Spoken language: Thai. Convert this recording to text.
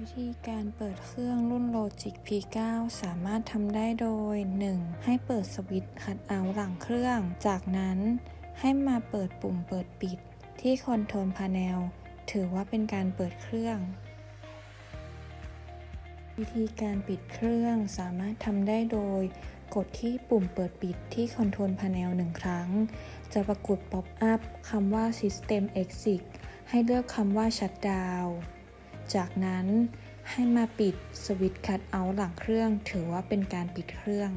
วิธีการเปิดเครื่องรุ่น Logic P9 สามารถทำได้โดย 1. ให้เปิดสวิตช์คัทเอาท์หลังเครื่อง จากนั้นให้มาเปิดปุ่มเปิดปิด ที่คอนโทรลพาเนลถือว่าเป็นการเปิดเครื่อง วิธีการปิดเครื่องสามารถทำได้โดย กดที่ปุ่มเปิดปิดที่คอนโทรลพาเนลหนึ่งครั้ง จะปรากฏป๊อปอัพคำว่า System Exit ให้เลือกคำว่า Shutdown จากนั้นให้มาปิดสวิตช์คัทเอาท์หลังเครื่อง ถือว่าเป็นการปิดเครื่อง